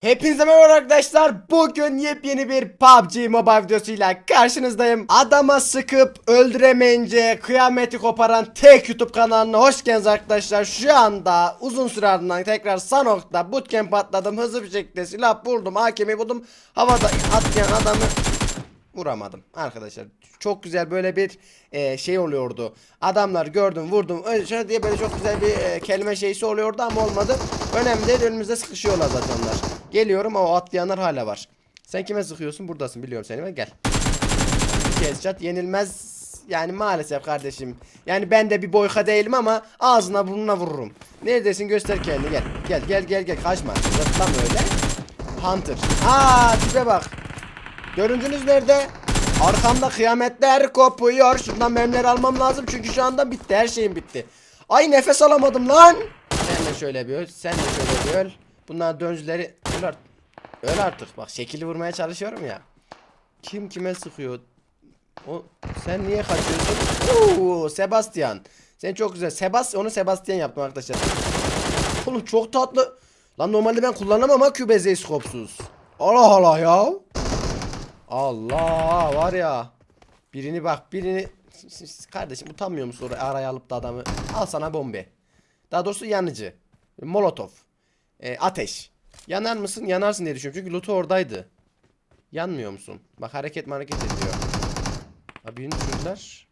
Hepinize merhaba arkadaşlar. Bugün yepyeni bir PUBG Mobile videosuyla karşınızdayım. Adama sıkıp öldüremeyince kıyameti koparan tek YouTube kanalına hoş geldiniz arkadaşlar. Şu anda uzun süre ardından tekrar Sanok'ta bootcamp atladım. Hızlı bir şekilde silah buldum. Hakemi buldum. Havada atlayan adamı vuramadım arkadaşlar. Çok güzel böyle bir e, şey oluyordu. Adamlar gördüm vurdum öyle şöyle diye böyle çok güzel bir e, kelime şeysi oluyordu ama olmadı. Önemli değil önümüzde sıkışıyorlar zaten onlar. Geliyorum ama atlayanlar hala var. Sen kime sıkıyorsun? Buradasın biliyorum seni ben gel. Bir kez yenilmez yani maalesef kardeşim. Yani ben de bir boyka değilim ama ağzına burnuna vururum. Neredesin göster kendini gel. Gel gel gel gel kaçma. Zıplama öyle. Hunter. Aa tipe bak. Görüntünüz nerede? Arkamda kıyametler kopuyor. Şundan mermileri almam lazım çünkü şu anda bitti. Her şeyim bitti. Ay nefes alamadım lan. Sen de şöyle bir öl. Sen de şöyle bir öl. Bunlar döncüleri öl, art- öl artık. Bak şekili vurmaya çalışıyorum ya. Kim kime sıkıyor? O sen niye kaçıyorsun? Oo, Sebastian. Sen çok güzel. Sebas onu Sebastian yaptım arkadaşlar. Oğlum çok tatlı. Lan normalde ben kullanamam ha kübezeyi skopsuz. Allah Allah ya. Allah var ya. Birini bak birini kardeşim utanmıyor musun oraya araya alıp da adamı al sana bombe. Daha doğrusu yanıcı. Molotov. E, ateş. Yanar mısın? Yanarsın diye düşünüyorum. Çünkü loot'u oradaydı. Yanmıyor musun? Bak hareket hareket ediyor. Ha birini düşürdüler.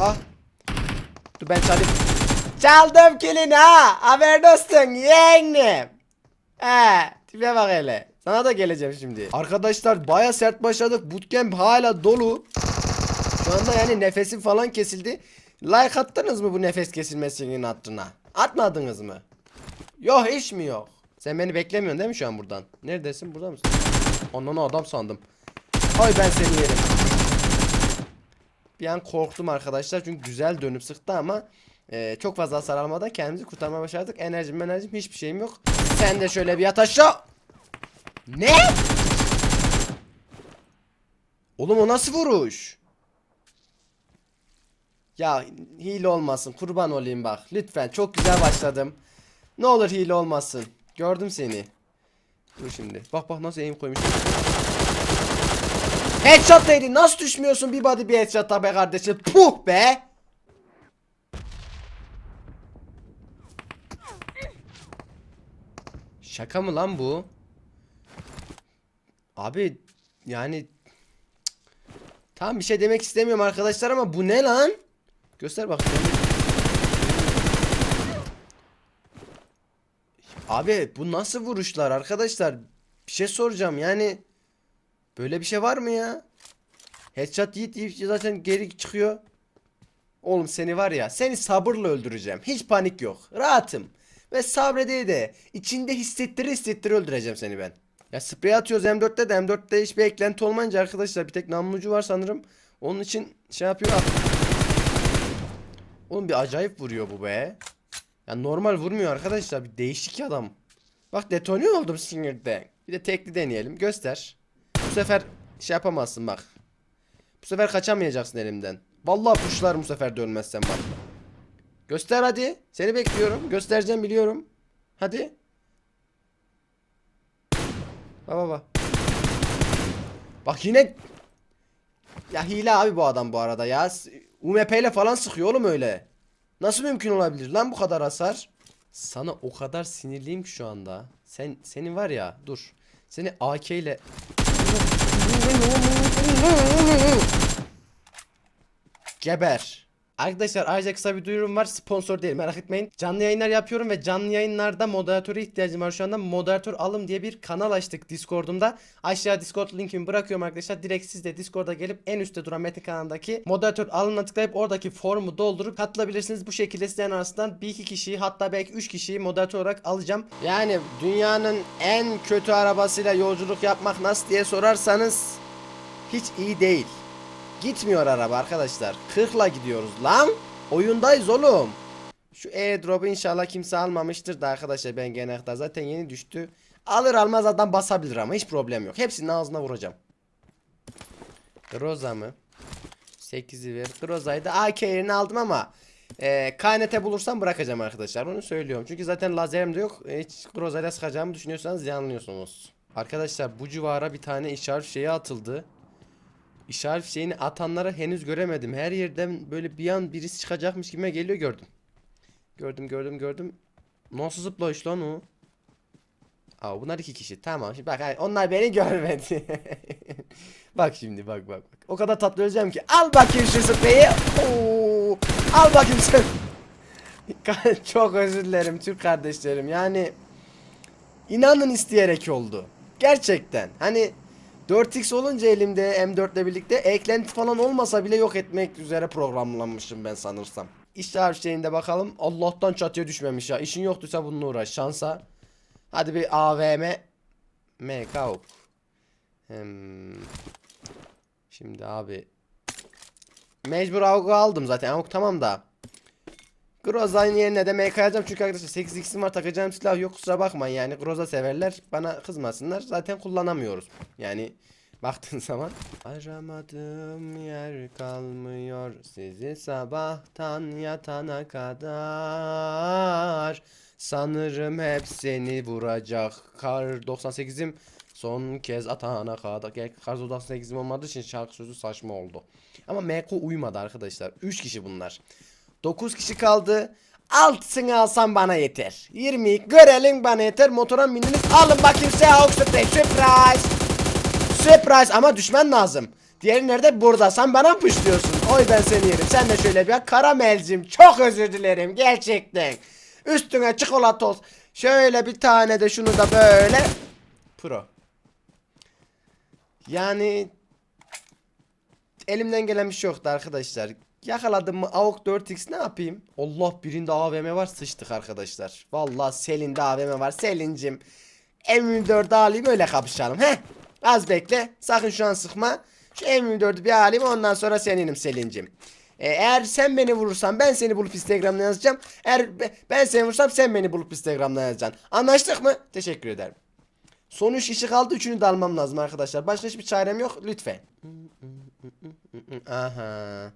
Ah. Dur ben çalayım. Çaldım kilini ha. Haberin olsun yeğenim. He. Tipe bak hele. Sana da geleceğim şimdi. Arkadaşlar baya sert başladık. Bootcamp hala dolu. Şu anda yani nefesim falan kesildi. Like attınız mı bu nefes kesilmesinin hattına? Atmadınız mı? Yok hiç mi yok? Sen beni beklemiyorsun değil mi şu an buradan? Neredesin? Burada mısın? Ondan adam sandım. Ay ben seni yerim. Bir an korktum arkadaşlar çünkü güzel dönüp sıktı ama e, çok fazla hasar almadan kendimizi kurtarmaya başardık. Enerjim enerjim hiçbir şeyim yok. Sen de şöyle bir yat aşağı. Ne? Oğlum o nasıl vuruş? Ya hile olmasın kurban olayım bak lütfen çok güzel başladım. Ne olur hile olmasın. Gördüm seni. Dur şimdi. Bak bak nasıl aim koymuş. Headshot değdi. Nasıl düşmüyorsun bir body bir headshot'a be kardeşim. Puh be. Şaka mı lan bu? Abi yani Tamam bir şey demek istemiyorum arkadaşlar ama bu ne lan? Göster bak. Abi bu nasıl vuruşlar arkadaşlar? Bir şey soracağım yani. Böyle bir şey var mı ya? Headshot yiyip yiyip zaten geri çıkıyor. Oğlum seni var ya seni sabırla öldüreceğim. Hiç panik yok. Rahatım. Ve sabrede de içinde hissettire hissettire öldüreceğim seni ben. Ya sprey atıyoruz M4'te de M4'te hiçbir eklenti olmayınca arkadaşlar bir tek namlucu var sanırım. Onun için şey yapıyor. Oğlum bir acayip vuruyor bu be. Ya normal vurmuyor arkadaşlar. Bir değişik adam. Bak detone oldum sinirden. Bir de tekli deneyelim. Göster. Bu sefer şey yapamazsın bak. Bu sefer kaçamayacaksın elimden. Vallahi puşlarım bu sefer dönmezsen bak. Göster hadi. Seni bekliyorum. Göstereceğim biliyorum. Hadi. Baba bak. Bak yine ya hile abi bu adam bu arada ya. UMP ile falan sıkıyor oğlum öyle. Nasıl mümkün olabilir lan bu kadar hasar? Sana o kadar sinirliyim ki şu anda. Sen senin var ya dur. Seni AK ile Geber. Arkadaşlar ayrıca kısa bir duyurum var. Sponsor değil merak etmeyin. Canlı yayınlar yapıyorum ve canlı yayınlarda moderatöre ihtiyacım var şu anda. Moderatör alım diye bir kanal açtık Discord'umda. Aşağı Discord linkimi bırakıyorum arkadaşlar. Direkt siz de Discord'a gelip en üstte duran Metin kanalındaki moderatör alımına tıklayıp oradaki formu doldurup katılabilirsiniz. Bu şekilde sizlerin arasından bir iki kişiyi hatta belki üç kişiyi moderatör olarak alacağım. Yani dünyanın en kötü arabasıyla yolculuk yapmak nasıl diye sorarsanız hiç iyi değil. Gitmiyor araba arkadaşlar. 40'la gidiyoruz lan. Oyundayız oğlum. Şu airdrop'u inşallah kimse almamıştır da arkadaşlar ben genelde zaten yeni düştü. Alır almaz adam basabilir ama hiç problem yok. Hepsinin ağzına vuracağım. Groza mı? 8'i ver. Groza'yı da AK aldım ama Ee, KNT bulursam bırakacağım arkadaşlar. Onu söylüyorum. Çünkü zaten lazerim de yok. Ee, Hiç Groza'yla sıkacağımı düşünüyorsanız yanılıyorsunuz. Arkadaşlar bu civara bir tane işaret şeyi atıldı. İşaret şeyini atanları henüz göremedim. Her yerden böyle bir an birisi çıkacakmış gibi geliyor gördüm. Gördüm gördüm gördüm. Nasıl zıplayış lan o? Aa bunlar iki kişi. Tamam. Şimdi bak onlar beni görmedi. bak şimdi bak bak bak. O kadar tatlı öleceğim ki. Al bakayım şu spreyi. Al bakayım sen. Çok özür dilerim Türk kardeşlerim. Yani inanın isteyerek oldu. Gerçekten. Hani 4x olunca elimde M4 ile birlikte eklenti falan olmasa bile yok etmek üzere programlanmışım ben sanırsam. İşte şeyinde bakalım. Allah'tan çatıya düşmemiş ya. İşin yoktuysa bununla uğraş. Şansa. Hadi bir AVM. MK. Hmm. Şimdi abi. Mecbur AUG aldım zaten. AUG tamam da. Groza'nın yerine de MK alacağım çünkü arkadaşlar 8x'im var takacağım silah yok kusura bakmayın. Yani Groza severler bana kızmasınlar. Zaten kullanamıyoruz. Yani baktığın zaman Aramadığım yer kalmıyor sizi sabahtan yatana kadar. Sanırım hep seni vuracak. Kar 98'im son kez atana kadar. Gel, kar 98'im olmadığı için şarkı sözü saçma oldu. Ama MK uymadı arkadaşlar. 3 kişi bunlar 9 kişi kaldı. Altısını alsam bana yeter. 20'yi görelim bana yeter. Motora bindiniz. Alın bakayım size Hawk Spray. Surprise. Surprise ama düşman lazım. Diğeri nerede? Burada. Sen bana mı pışlıyorsun? Oy ben seni yerim. Sen de şöyle bir. Karamelcim. Çok özür dilerim. Gerçekten. Üstüne çikolata olsun. Şöyle bir tane de şunu da böyle. Pro. Yani elimden gelen bir şey yoktu arkadaşlar. Yakaladım mı AUK 4X ne yapayım? Allah birinde AVM var sıçtık arkadaşlar. Vallahi Selin'de AVM var. Selin'cim M24'ü alayım öyle kapışalım. Heh. Az bekle. Sakın şu an sıkma. Şu M24'ü bir alayım ondan sonra seninim Selin'cim. Ee, eğer sen beni vurursan ben seni bulup Instagram'dan yazacağım. Eğer be- ben seni vurursam sen beni bulup Instagram'dan yazacaksın. Anlaştık mı? Teşekkür ederim. Son 3 kişi kaldı. Üçünü de almam lazım arkadaşlar. Başka hiçbir çarem yok. Lütfen. Aha.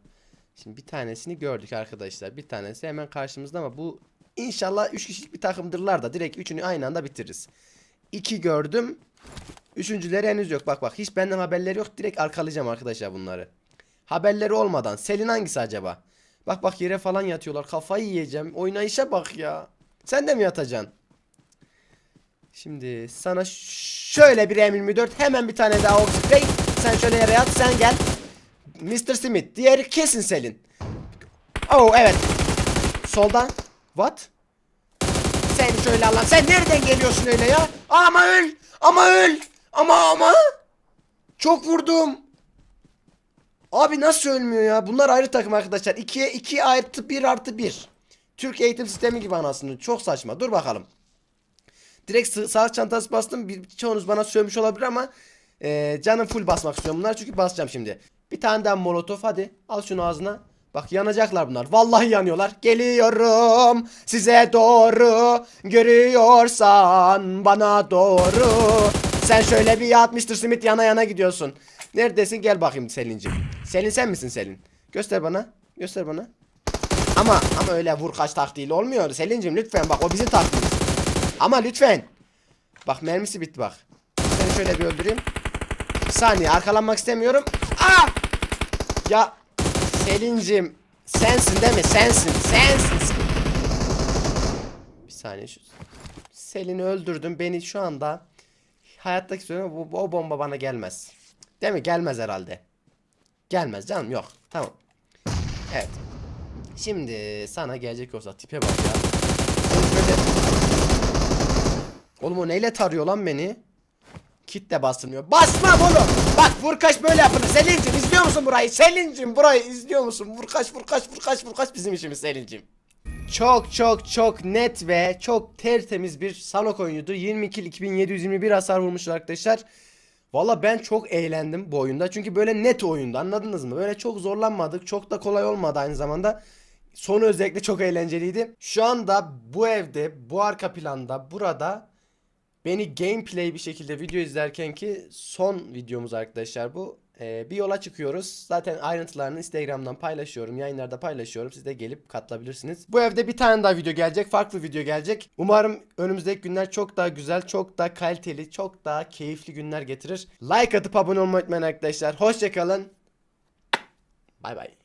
Şimdi bir tanesini gördük arkadaşlar. Bir tanesi hemen karşımızda ama bu inşallah 3 kişilik bir takımdırlar da direkt üçünü aynı anda bitiririz. 2 gördüm. Üçüncüleri henüz yok. Bak bak hiç benden haberleri yok. Direkt arkalayacağım arkadaşlar bunları. Haberleri olmadan. Selin hangisi acaba? Bak bak yere falan yatıyorlar. Kafayı yiyeceğim. Oynayışa bak ya. Sen de mi yatacaksın? Şimdi sana şöyle bir M24 hemen bir tane daha Oxyspray. Sen şöyle yere yat sen gel. Mr. Smith. Diğeri kesin Selin. Oh evet. Soldan. What? Sen şöyle Allah. Sen nereden geliyorsun öyle ya? Ama öl. Ama öl. Ama ama. Çok vurdum. Abi nasıl ölmüyor ya? Bunlar ayrı takım arkadaşlar. 2'ye 2 artı 1 artı 1. Türk eğitim sistemi gibi anasını. Çok saçma. Dur bakalım. Direkt sağ çantası bastım. Bir, çoğunuz bana sövmüş olabilir ama e, canım full basmak istiyorum bunlar çünkü basacağım şimdi. Bir tane daha molotof hadi. Al şunu ağzına. Bak yanacaklar bunlar. Vallahi yanıyorlar. Geliyorum size doğru. Görüyorsan bana doğru. Sen şöyle bir yat Mr. Smith yana yana gidiyorsun. Neredesin? Gel bakayım Selin'cim. Selin sen misin Selin? Göster bana. Göster bana. Ama ama öyle vur kaç taktiğiyle olmuyor. Selin'cim lütfen bak o bizim taktiğimiz. Ama lütfen. Bak mermisi bitti bak. Seni şöyle bir öldüreyim. Bir saniye arkalanmak istemiyorum. Aa! Ya Selin'cim sensin değil mi? Sensin. Sensin. Bir saniye şu Selin'i öldürdüm. Beni şu anda hayattaki söylüyorum bu, o bomba bana gelmez. Değil mi? Gelmez herhalde. Gelmez canım yok. Tamam. Evet. Şimdi sana gelecek olsa tipe bak ya. Oğlum o neyle tarıyor lan beni? Kit de bastırmıyor. Basmam oğlum. Bak vurkaç böyle yapılır. Selin'cim izliyor musun burayı? Selin'cim burayı izliyor musun? Vurkaç vurkaç vurkaç vurkaç bizim işimiz Selin'cim. Çok çok çok net ve çok tertemiz bir Sanok oyunudur. 22 kill 2721 hasar vurmuşlar arkadaşlar. Valla ben çok eğlendim bu oyunda. Çünkü böyle net oyunda anladınız mı? Böyle çok zorlanmadık. Çok da kolay olmadı aynı zamanda. Sonu özellikle çok eğlenceliydi. Şu anda bu evde, bu arka planda, burada beni gameplay bir şekilde video izlerken ki son videomuz arkadaşlar bu. Ee, bir yola çıkıyoruz. Zaten ayrıntılarını Instagram'dan paylaşıyorum. Yayınlarda paylaşıyorum. Siz de gelip katılabilirsiniz. Bu evde bir tane daha video gelecek. Farklı video gelecek. Umarım önümüzdeki günler çok daha güzel, çok daha kaliteli, çok daha keyifli günler getirir. Like atıp abone olmayı unutmayın arkadaşlar. Hoşçakalın. Bay bay.